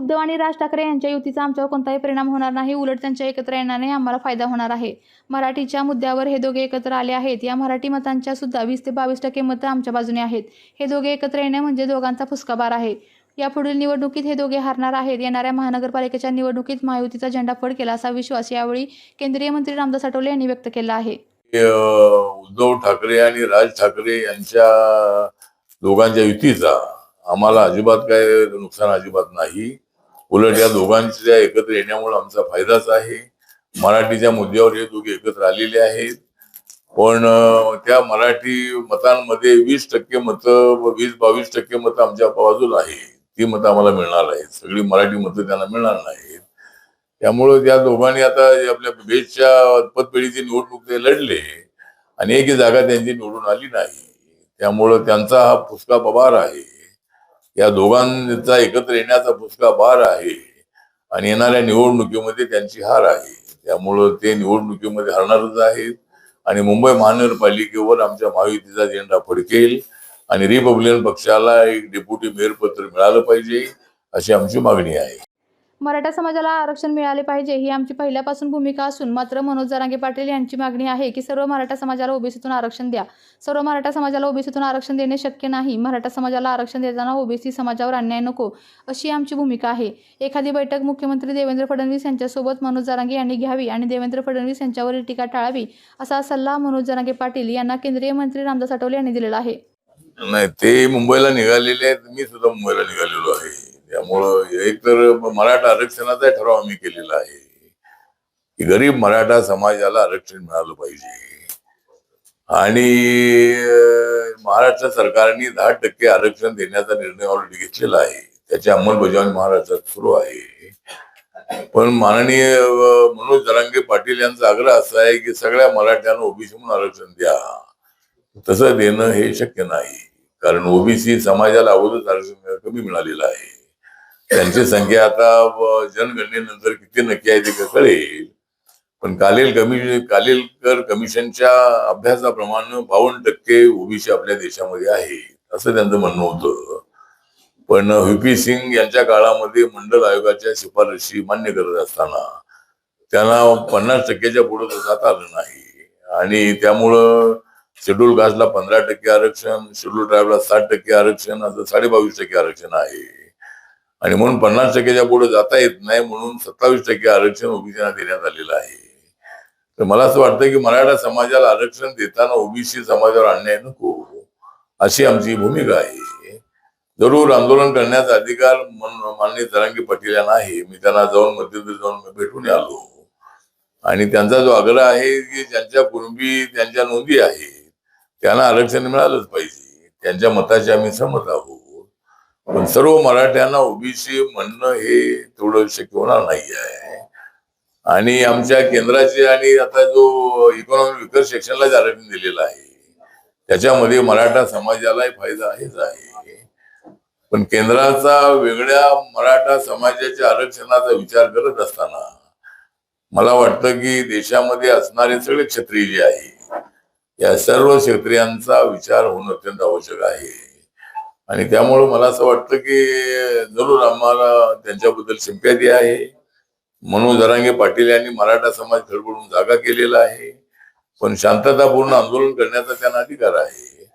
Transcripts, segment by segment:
उद्धव आणि राज ठाकरे यांच्या युतीचा आमच्यावर कोणताही परिणाम होणार नाही उलट त्यांच्या एकत्र येण्याने आम्हाला फायदा होणार आहे. मराठीच्या मुद्द्यावर हे दोघे एकत्र आले आहेत. या मराठी मतांच्या सुद्धा वीस ते बावीस टक्के मतं आमच्या बाजूने आहेत. हे दोघे एकत्र येणे म्हणजे दोघांचा फुसकाबार आहे. यापुढील निवडणुकीत हे दोघे हारणार आहेत. येणाऱ्या महानगरपालिकेच्या निवडणुकीत महायुतीचा झेंडा फड केला असा विश्वास यावेळी केंद्रीय मंत्री रामदास आठवले यांनी व्यक्त केला आहे. उद्धव ठाकरे आणि राज ठाकरे यांच्या दोघांच्या युतीचा आम्हाला अजिबात काय नुकसान अजिबात नाही. उलट या दोघांच्या एकत्र येण्यामुळे आमचा फायदाच आहे. मराठीच्या मुद्द्यावर हे दोघे एकत्र आलेले आहेत. पण त्या मराठी मतांमध्ये वीस टक्के मतं वीस बावीस टक्के मतं आमच्या बाजूला आहे ती मतं आम्हाला मिळणार आहेत. सगळी मराठी मतं त्यांना मिळणार नाहीत. त्यामुळं त्या दोघांनी आता आपल्या बेसच्या पतपेढीची निवडणूक ते लढले आणि एकही जागा त्यांची निवडून आली नाही. त्यामुळं त्यांचा हा फुसका पवार आहे. या दोघांचा एकत्र येण्याचा भुसका बार आहे. आणि येणाऱ्या निवडणुकीमध्ये त्यांची हार आहे. त्यामुळं ते निवडणुकीमध्ये हरणारच आहेत. आणि मुंबई महानगरपालिकेवर आमच्या महायुतीचा झेंडा फडकेल. आणि रिपब्लिकन पक्षाला एक डेप्युटी मेयर पत्र मिळालं पाहिजे अशी आमची मागणी आहे. मराठा समाजाला आरक्षण मिळाले पाहिजे ही आमची पहिल्यापासून भूमिका असून मात्र मनोज जरांगे पाटील यांची मागणी आहे की सर्व मराठा समाजाला ओबीसीतून आरक्षण द्या. सर्व मराठा समाजाला ओबीसीतून आरक्षण देणे शक्य नाही. मराठा समाजाला आरक्षण देताना ओबीसी समाजावर अन्याय नको अशी आमची भूमिका आहे. एखादी बैठक मुख्यमंत्री देवेंद्र फडणवीस यांच्यासोबत मनोज जरांगे यांनी घ्यावी आणि देवेंद्र फडणवीस यांच्यावरील टीका टाळावी असा सल्ला मनोज जरांगे पाटील यांना केंद्रीय मंत्री रामदास आठवले यांनी दिलेला आहे. नाही ते मुंबईला निघालेले आहेत. मी सुद्धा मुंबईला निघालेलो आहे. त्यामुळं एक तर मराठा आरक्षणाचा ठराव आम्ही केलेला आहे. की गरीब मराठा समाजाला आरक्षण मिळालं पाहिजे. आणि महाराष्ट्र सरकारने दहा टक्के आरक्षण देण्याचा निर्णय ऑलरेडी घेतलेला आहे. त्याची अंमलबजावणी महाराष्ट्रात सुरू आहे. पण माननीय मनोज जरांगे पाटील यांचा आग्रह असा आहे की सगळ्या मराठ्यांना ओबीसी म्हणून आरक्षण द्या. तसं देणं हे शक्य नाही. कारण ओबीसी समाजाला अगोदरच आरक्षण कमी मिळालेलं आहे. त्यांची संख्या आता जनगणनेनंतर किती नक्की आहे ते कळेल. पण कालेल कमी कालेलकर कमिशनच्या अभ्यासाप्रमाणे बावन्न टक्के ओबीसी आपल्या देशामध्ये आहे असं त्यांचं म्हणणं होतं. पण व्ही. सिंग यांच्या काळामध्ये मंडल आयोगाच्या शिफारशी मान्य करत असताना त्यांना पन्नास टक्क्याच्या पुढे जाता आलं नाही. आणि त्यामुळं शेड्यूल कास्टला पंधरा टक्के आरक्षण शेड्यूल ट्राईबला साठ टक्के आरक्षण असं साडेबावीस टक्के आरक्षण आहे. आणि म्हणून पन्नास टक्क्याच्या पुढे जाता येत नाही म्हणून सत्तावीस टक्के आरक्षण ओबीसीना देण्यात आलेलं आहे. तर मला असं वाटतं की मराठा समाजाला आरक्षण देताना ओबीसी समाजावर अन्याय नको. अशी आमची भूमिका आहे. जरूर आंदोलन करण्याचा अधिकार माननीय जरांगी पाटील यांना आहे. मी त्यांना जाऊन मध्यंतरी जाऊन भेटून आलो. आणि त्यांचा जो आग्रह आहे की ज्यांच्या पूर्वी त्यांच्या नोंदी आहेत त्यांना आरक्षण मिळालंच पाहिजे. त्यांच्या मताशी आम्ही सहमत आहोत. पण सर्व मराठ्यांना ओबीसी म्हणणं हे थोडं शक्य होणार नाही आहे. आणि आमच्या केंद्राचे आणि आता जो इकॉनॉमिक विकास सेक्शनला जे आरक्षण दिलेला आहे त्याच्यामध्ये मराठा समाजालाही फायदा आहेच आहे. पण केंद्राचा वेगळ्या मराठा समाजाच्या आरक्षणाचा विचार करत असताना मला वाटतं की देशामध्ये असणारे सगळे क्षत्रिय जे आहे या सर्व क्षत्रियांचा विचार होणं अत्यंत आवश्यक आहे. आणि त्यामुळं मला असं वाटतं की जरूर आम्हाला त्यांच्याबद्दल सिंपॅथी आहे. मनोज जरांगे पाटील यांनी मराठा समाज खडबडून जागा केलेला आहे. पण शांततापूर्ण आंदोलन करण्याचा त्यांना अधिकार आहे.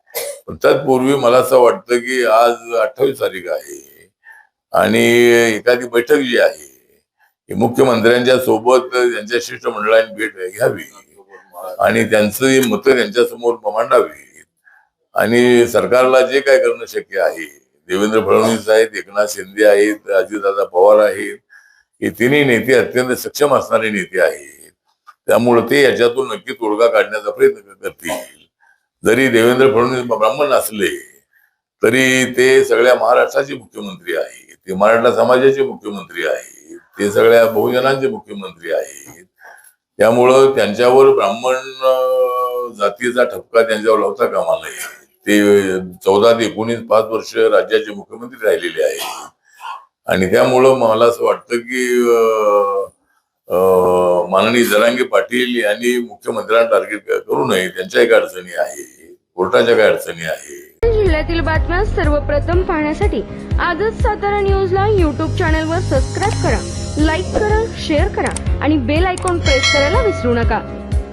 पण तत्पूर्वी मला असं वाटतं की आज अठ्ठावीस तारीख आहे. आणि एखादी बैठक जी आहे ही मुख्यमंत्र्यांच्या सोबत त्यांच्या शिष्टमंडळाने भेट घ्यावी. आणि त्यांची मतं त्यांच्यासमोर मांडावी आणि सरकारला जे काय करणं शक्य आहे देवेंद्र फडणवीस आहेत एकनाथ शिंदे आहेत अजितदादा पवार आहेत हे तिन्ही नेते अत्यंत सक्षम असणारे नेते आहेत. त्यामुळे ते याच्यातून नक्की तोडगा काढण्याचा प्रयत्न करतील. जरी देवेंद्र फडणवीस ब्राह्मण असले तरी ते सगळ्या महाराष्ट्राचे मुख्यमंत्री आहेत ते मराठा समाजाचे मुख्यमंत्री आहेत ते सगळ्या बहुजनांचे मुख्यमंत्री आहेत. त्यामुळं त्यांच्यावर ब्राह्मण जातीचा ठपका त्यांच्यावर लावता कामा नये. ते चौदा ते एकोणीस पाच वर्ष राज्याचे मुख्यमंत्री राहिलेले आहेत आणि त्यामुळं मला असं वाटतं की माननीय जरांगे पाटील यांनी मुख्यमंत्र्यांना टार्गेट करू नये त्यांच्या एक अडचणी आहे कोर्टाच्या काही अडचणी आहे. जिल्ह्यातील बातम्या सर्वप्रथम पाहण्यासाठी आजच सातारा न्यूजला युट्यूब चॅनलवर सबस्क्राईब करा लाईक करा शेअर करा आणि बेल आयकॉन प्रेस करायला विसरू नका.